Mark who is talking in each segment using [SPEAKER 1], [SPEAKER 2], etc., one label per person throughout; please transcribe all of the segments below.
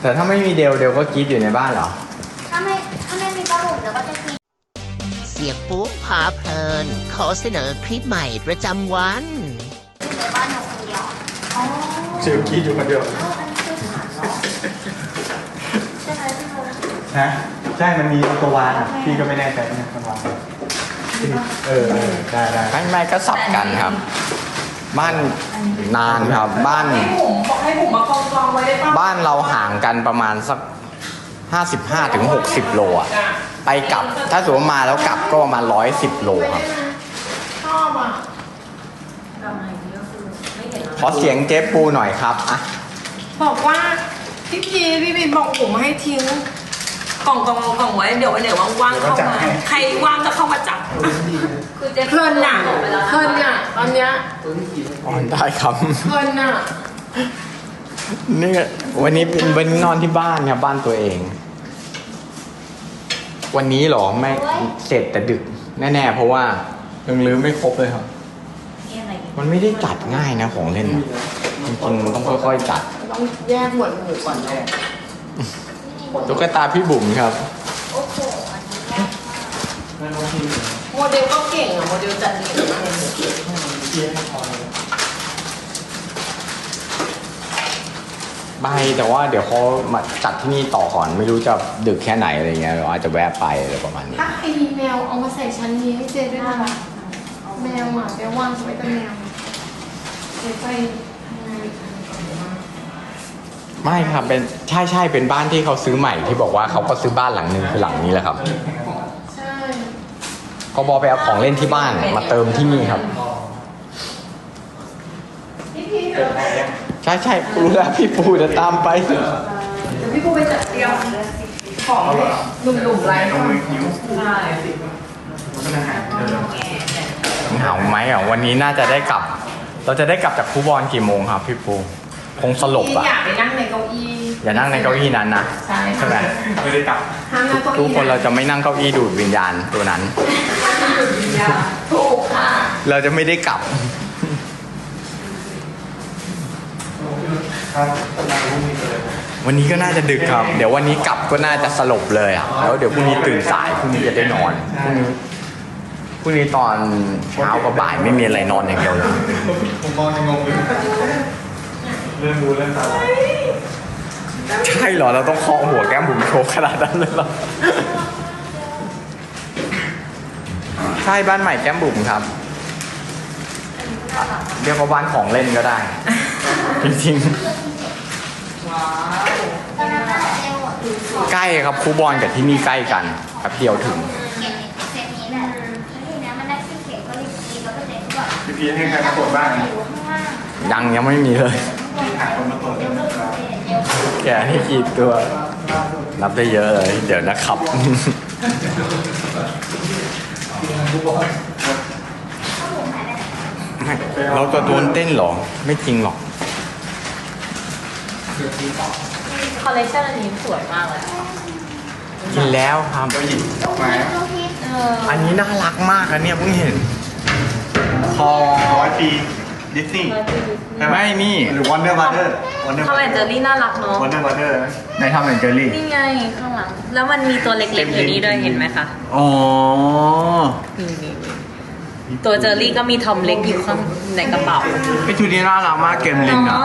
[SPEAKER 1] แต่ถ้าไม่มีเดลเดลก็กรีดอยู่ในบ้านเหรอ
[SPEAKER 2] ถ้าไม่ถ้าไม่มีปลาหมึกเดี๋ยวก็จะกิน
[SPEAKER 3] เสียงปุ๊พาเพลิน ขอเสนอคลิปใหม่ประจำวัน
[SPEAKER 2] ในบ้านเราคนเดียวอ๋อ
[SPEAKER 1] เซลกรีดอยู่คนเดียว
[SPEAKER 2] เอ้าอันนี้คือฐานเหรอใช่ไหมพี่โม
[SPEAKER 1] ฮะใช่มันมีตัววางอะพี่ก็ไม่แน่ใจเนี่ยมันวางเออเออได้ได้ไม่ไม่ก็สับกันครับ บ้านนานครับ บ้าน
[SPEAKER 4] ให้ผมบอกให้ผมมากองกองไว้ได้ป่ะ
[SPEAKER 1] บ้านเราห่างกันประมาณสัก 55ถึง60 โลอะไปกลับ ถ้าสมมติมาแล้วกลับก็ประมาณ 110 โลครับ
[SPEAKER 4] ชอบอะ
[SPEAKER 1] ขอเสียงเจ๊ปูหน่อยครับอะ
[SPEAKER 4] บอกว่าพี่พีพี่พีบอกผมให้ทิ้งกล่องกล่องกล่องไว้เดี๋ยววันไหนว่างๆเข้ามาใครว่างก็เข้ามาจับเพลินหนังเพลินอะตอนเนี้ย
[SPEAKER 1] ออนได้ครับ
[SPEAKER 4] เพลินอะ
[SPEAKER 1] นี่วันนี้เป็นวันนี้นอนที่บ้านครับบ้านตัวเอง วันนี้เหรอไม่เสร็จแต่ดึกแน่ๆเพราะว่ายังลื้อไม่ครบเลยครับ มันไม่ได้จัดง่ายนะของเล่นอะจริงๆต้องค่อยๆจัด
[SPEAKER 4] ต้องแยกหมวดหมู่ก่อน
[SPEAKER 1] ตุ๊กตาพี่บุ๋มครับ
[SPEAKER 2] โอ้โหอันนี้ยากมาก
[SPEAKER 4] โมเดลก็เก่งอะโมเดลจัดเก่งมาก
[SPEAKER 1] ใบแต่ว่าเดี๋ยวเขามาจัดที่นี่ต่อก่อนไม่รู้จะดึกแค่ไหนอะไรเงี้ยเราอาจจะแวะไปอะไรประมาณนี้
[SPEAKER 4] ถ้าใครมีแมวเอามาใส่ชั้นนี้ให้เจด้วยนะคะแมวอะแมวว่างไว้แต่แมวเดี๋ยวไปทำงานอีกอันก่อนว่า
[SPEAKER 1] ไม่ครับเป็นใช่ใช่เป็นบ้านที่เขาซื้อใหม่ที่บอกว่าเขาก็ซื้อบ้านหลังหนึ่งคือหลังนี้แหละครับ
[SPEAKER 4] ใช่
[SPEAKER 1] เขาบอกไปเอาของเล่นที่บ้านมาเติมที่นี่ครับ
[SPEAKER 4] พี่พีเดี๋ยว
[SPEAKER 1] ใช่ใช่รู้แล้วพี่ปูจะตามไป
[SPEAKER 4] เดี๋ยวพี่ปูไปจัดเตรียมของหนุ่มๆไลฟ์ก่อนใช่
[SPEAKER 1] เหงาไหมอะวันนี้น่าจะได้กลับ เราจะได้กลับจากคูบอลกี่โมงครับพี่ปูคงสลบ
[SPEAKER 4] พี่
[SPEAKER 1] อะ
[SPEAKER 4] อยากไปนั่งในเก้าอี้
[SPEAKER 1] อย่านั่งในเก้าอี้นั้นนะ
[SPEAKER 4] ใช่
[SPEAKER 1] ใช่ไหมไม่ได้กลับ
[SPEAKER 4] ห้ามนั่งเก้าอี้
[SPEAKER 1] ทุกคนเราจะไม่นั่งเก้าอี้ดูดวิญญาณตัวนั้น
[SPEAKER 4] ถูกค่ะ
[SPEAKER 1] เราจะไม่ได้กลับ วันนี้ก็น่าจะดึกครับ เดี๋ยววันนี้กลับก็น่าจะสลบเลยอะแล้วเดี๋ยวพรุ่งนี้ตื่นสายพรุ่งนี้จะได้นอนพรุ่งนี้พรุ่งนี้ตอนเช้ากับบ่ายไม่มีอะไรนอนอย่างเดียวเลย
[SPEAKER 5] ผมมองยังงงอยู่เริ่มดูเริ่มตาลาย
[SPEAKER 1] ใช่เหรอเราต้องเคาะหัวแก้มบุ๋มโชว์ขนาดนั้นเลยเหรอใช่บ้านใหม่แก้มบุ๋มครับ เรียกว่าบ้านของเล่นก็ได้ จริง
[SPEAKER 2] ตอนนั้นน่าจะเร็วอะดูส
[SPEAKER 1] ๆใกล้ครับครูบอลกับที่นี่ใกล้กันแป๊บเดียวถึง
[SPEAKER 2] เก็บเซตนี้แหละแล้วทีนี้มันได้ขึ้นเข็มก็รีบกินแล้วก็เด็กก็แบบ
[SPEAKER 5] พี่พีให้ใครมาตรวจบ้าง
[SPEAKER 2] อยู่ข้างล่าง
[SPEAKER 1] ยังยังไม่มีเลย
[SPEAKER 5] หาคนมาตรวจ
[SPEAKER 2] เดี๋ยวเลิกเดี๋ยว
[SPEAKER 1] แกให้กี่ตัวนับได้เยอะเลย เดี๋ยวนะครับไม่เราจะโดนเต้นเหรอ ไม่จริงหรอก
[SPEAKER 4] คอลเลคชันอันนี้สวยมากเลย
[SPEAKER 1] กินแล้วครับ
[SPEAKER 5] เจ้าหญิงดอกไม้
[SPEAKER 2] ดูพี่
[SPEAKER 4] เออ
[SPEAKER 1] อันนี้น่ารักมากนะเนี่ยเพิ่งเห็นคอ
[SPEAKER 5] ร้อยปีดิสนีย์
[SPEAKER 1] ไม่นี่
[SPEAKER 5] หรือวันเดอร์บัตเตอร์วันเดอร์
[SPEAKER 4] ทำไมเจอรี่น่ารักเนาะ
[SPEAKER 5] วันเดอร์บัตเตอร์
[SPEAKER 1] ในทำเหมือนเจอรี่
[SPEAKER 4] นี่ไงข้างหลัง แล้วมันมีตัวเล็กๆอยู่นี่ด้วยเห็นไหมคะ
[SPEAKER 1] อ๋อ
[SPEAKER 4] นี่นี่นี่ตัวเจอรี่ก็มีทอมเล็กอยู่ข้างในกระเป๋า
[SPEAKER 1] ไอชุดนี้น่ารักมากเกมลิงอะ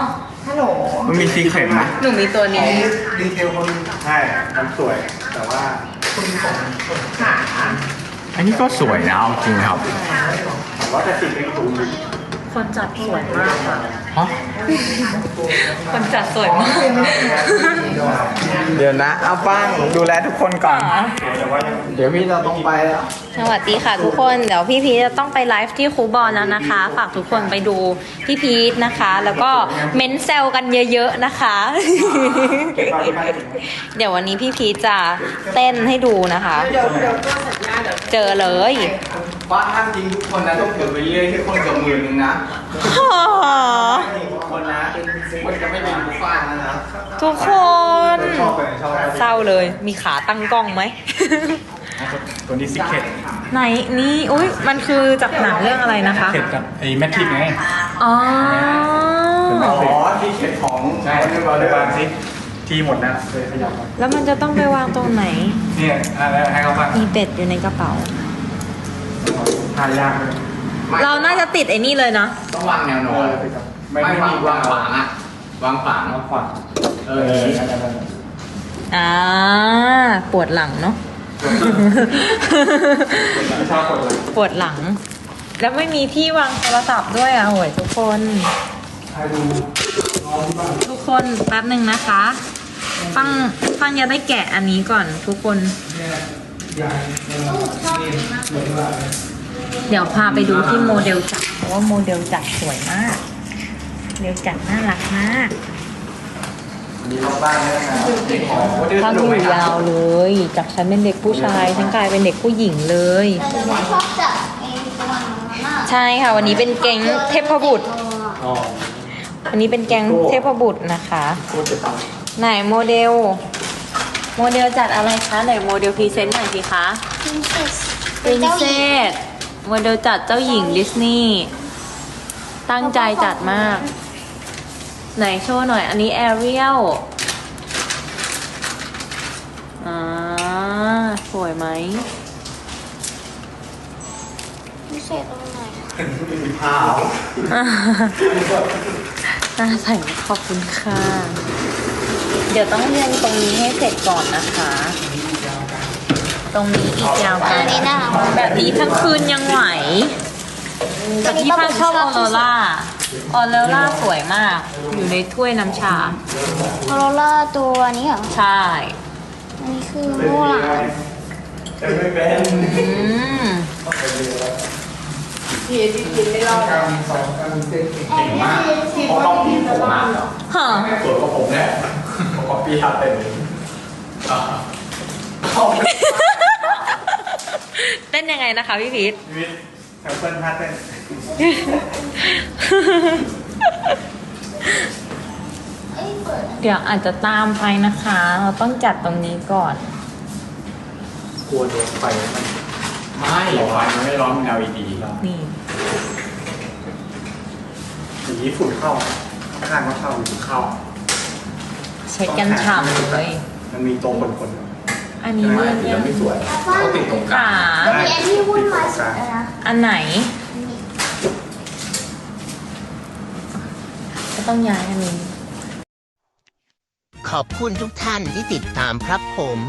[SPEAKER 4] ฮัลโหล
[SPEAKER 1] มันมีซีเคร็ตไหม
[SPEAKER 4] หนูมีตัวนี้
[SPEAKER 5] ดีเทลเขาดีใช่มันสวย แต่ว่า
[SPEAKER 4] ค่ะ
[SPEAKER 1] อันนี้ก็สวยนะเอาจริงครับ
[SPEAKER 5] ว่าแต่สิ่งที่ถูก
[SPEAKER 4] คนจัดสวยมากค่ะ
[SPEAKER 1] ฮะ
[SPEAKER 4] คนจัดสวยมาก
[SPEAKER 1] เดี๋ยวนะ เอาป้างดูแลทุกคนก่อน เดี๋ยวพี่เราต้องไปแล้ว
[SPEAKER 6] สวัสดีค่ะทุกคน เดี๋ยวพี่พีชจะต้องไปไลฟ์ที่ครูบอลแล้วนะคะ ฝากทุกคนไปดูพี่พีชนะคะ แล้วก็เม้นแซวกันเยอะๆนะคะ เดี๋ยววันนี้พี่พีชจะเต้นให้ดูนะคะ
[SPEAKER 4] เดี๋ยวเดี๋ยวก็สัญญาเดี๋ยว
[SPEAKER 6] เจอเลย
[SPEAKER 1] ป้าห้ามจริงทุกคนนะต้องถือไปเรื่อยที่คนกับมือนึงนะทุกคนนะมันจะไม่เป็นบุฟฟ้านะนะ
[SPEAKER 6] ทุกคน
[SPEAKER 5] ชอบเลยชอบ
[SPEAKER 6] เศร้าเลย มีขาตั้งกล้องไหม
[SPEAKER 5] ตัวนี้ซิกเก็ต
[SPEAKER 6] ไหนนี่อุ้ยมันคือจากหนังเรื่องอะไรนะคะ
[SPEAKER 5] เก็ตกับไอ้แมทริกไง
[SPEAKER 6] อ๋อ
[SPEAKER 1] อ๋อที่เข็ดของ
[SPEAKER 5] ใช่
[SPEAKER 1] วันเดอร์บาร์เดอร์
[SPEAKER 5] ซิ
[SPEAKER 1] ที่
[SPEAKER 5] ทีหมดแล้วเลยขยับมา
[SPEAKER 6] แล้วมันจะต้องไปวางตรงไหน
[SPEAKER 5] เนี่ยอะไรให้เขาฟัง
[SPEAKER 6] มีเป็ดอยู่ในกระเป๋า
[SPEAKER 5] ทายยากเลย
[SPEAKER 6] เราน่าจะติดไอ้นี่เลยเนาะ
[SPEAKER 1] ต้องวางแนวนอน
[SPEAKER 5] ไม่
[SPEAKER 1] ไม่
[SPEAKER 5] ไม่
[SPEAKER 1] วาง
[SPEAKER 5] มี
[SPEAKER 1] วางขวางอะวางขวาง
[SPEAKER 5] วางขวาง
[SPEAKER 1] เอออย่างนี้
[SPEAKER 6] อ่าปวดหลังเนาะ
[SPEAKER 5] ไม่ชอบกดเลย
[SPEAKER 6] ปวดหลัง แล้วไม่มีที่วางโทรศัพท์ด้วยอะโหยทุกคน
[SPEAKER 5] ให้ดูน้องที่บ้าน
[SPEAKER 6] ทุกคนแป๊บหนึ่งนะคะ ฟังฟังจะได้แกะอันนี้ก่อนทุกคน
[SPEAKER 5] เนี่ยยายเนี่ยนี่เหมือนว่า
[SPEAKER 6] เดี๋ยวพาไปดูที่โมเดลจัดเพราะว่าโมเดลจัดสวยมากโมเดลจัดน่ารักมาก
[SPEAKER 5] มีรอบบ้านด้วยนะเด็กของว่าเดือด
[SPEAKER 6] ทำ
[SPEAKER 5] ส
[SPEAKER 6] อ
[SPEAKER 5] นุกไหม
[SPEAKER 6] ยู่
[SPEAKER 5] ครั
[SPEAKER 6] ยา
[SPEAKER 5] บ
[SPEAKER 6] วเลย จากฉันเป็นเด็กผู้ชายฉันกลายเป็นเด็กผู้หญิงเลย
[SPEAKER 2] แต่หนูชอบจับไอ้ตัวนั้นน่ะ
[SPEAKER 6] ใช่ค่ะ วันนี้เป็นแก๊งเทพบุตร
[SPEAKER 5] อ๋อ
[SPEAKER 6] วันนี้เป็นแก๊งเทพบุตรนะคะ
[SPEAKER 5] โคตรจะตัง
[SPEAKER 6] ไหนโมเดล โมเดลจัดอะไรคะไหนโมเดลพรีเซนต์หน่อยสิคะ
[SPEAKER 2] Princess
[SPEAKER 6] ปรินเซสโมเดลจัดเจ้าหญิงดิสนีย์ตั้งใจจัดมาก ไหนโชว์หน่อย อันนี้แอเรียลอ่าสวยไหม
[SPEAKER 2] พิเศษตรงไหน
[SPEAKER 5] มีผ้า
[SPEAKER 6] น่าใส่ขอบคุณค่ะ เดี๋ยวต้องเรียนตรงนี้ให้เสร็จก่อนนะคะ ตรงนี้อีกยาวไกล
[SPEAKER 2] อันนี้น่ารักมาก
[SPEAKER 6] แบบนี้ทั้งคืนยังไหวแต่พี่ฟ้าชอบออโรล่าออโรล่าสวยมาก อยู่ในถ้วยน้ำชา
[SPEAKER 2] โคโรล่าตัวนี้เหรอ
[SPEAKER 6] ใช่
[SPEAKER 2] อันนี้คือมู่หลาน
[SPEAKER 5] จะไม่เป็น
[SPEAKER 6] อืม
[SPEAKER 5] การมีสองการมีเซ็ตเก่งมากเขาต้องปีผมมากเหรอ
[SPEAKER 6] ฮะ
[SPEAKER 5] สวยกว่าผมเนี่ย ผมก็ปีหัดเต็มเลยอ่าเข้าไป
[SPEAKER 6] เต้นยังไงนะคะพี่พีท
[SPEAKER 5] ชีวิตแอปเปิลท่าเต้น
[SPEAKER 2] เดี๋
[SPEAKER 6] ยวอาจจะตามไปนะคะ เราต้องจัดตรงนี้ก่อน
[SPEAKER 5] กลัวโดนไฟมัน
[SPEAKER 1] ไม่ไฟมันไม่ร้อนมัน LED แล้ว
[SPEAKER 6] นี่
[SPEAKER 5] สีฝุ่นเข้าข้างก็เข้าฝุ่นเข้า
[SPEAKER 6] เช็ดกันฉ่ำเลย
[SPEAKER 5] มันมีตัวคนๆ
[SPEAKER 6] อันนี้
[SPEAKER 1] ไม่
[SPEAKER 6] เลื่อน
[SPEAKER 1] เดี๋ยวไม่สวย เขาติดตรงกลา
[SPEAKER 6] ขาง
[SPEAKER 2] แล้วมีอันที่วุ่นวายสุดเลยนะ
[SPEAKER 6] อันไหน
[SPEAKER 2] นี่
[SPEAKER 6] ก็ต้องย้ายอันนี้
[SPEAKER 3] ขอบคุณทุกท่านที่ติดตามครับผม